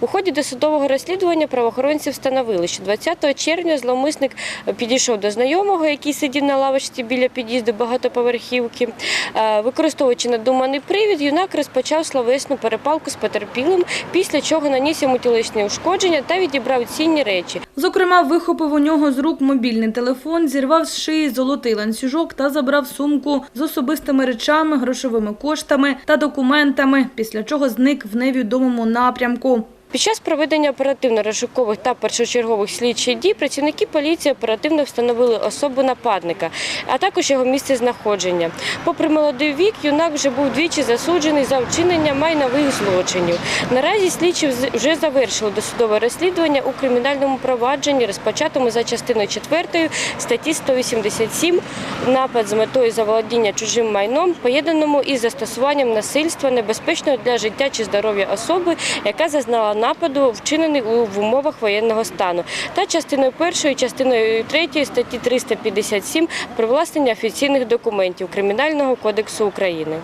У ході досудового розслідування правоохоронці встановили, що 20 червня зловмисник підійшов до знайомого, який сидів на лавочці біля під'їзду багатоповерхівки. Е, Використовуючи надуманий привід, юнак розпочав словесну перепалку з потерпілим, після чого наніс йому тілесні ушкодження та відібрав цінні речі. Зокрема, вихопив у нього з рук мобільний телефон, зірвав з шиї золотий ланцюжок та забрав сумку з особистими речами, грошовими коштами та документами, після чого зник в невідомому напрямку. Під час проведення оперативно-розшукових та першочергових слідчих дій працівники поліції оперативно встановили особу нападника, а також його місце знаходження. Попри молодий вік, юнак вже був двічі засуджений за вчинення майнових злочинів. Наразі слідчі вже завершили досудове розслідування у кримінальному провадженні, розпочатому за частиною 4 статті 187 напад з метою заволодіння чужим майном, поєднаному із застосуванням насильства, небезпечного для життя чи здоров'я особи, яка зазнала нападу, вчинений в умовах воєнного стану, та частиною першої, частиною третьої статті 357 привласнення офіційних документів Кримінального кодексу України.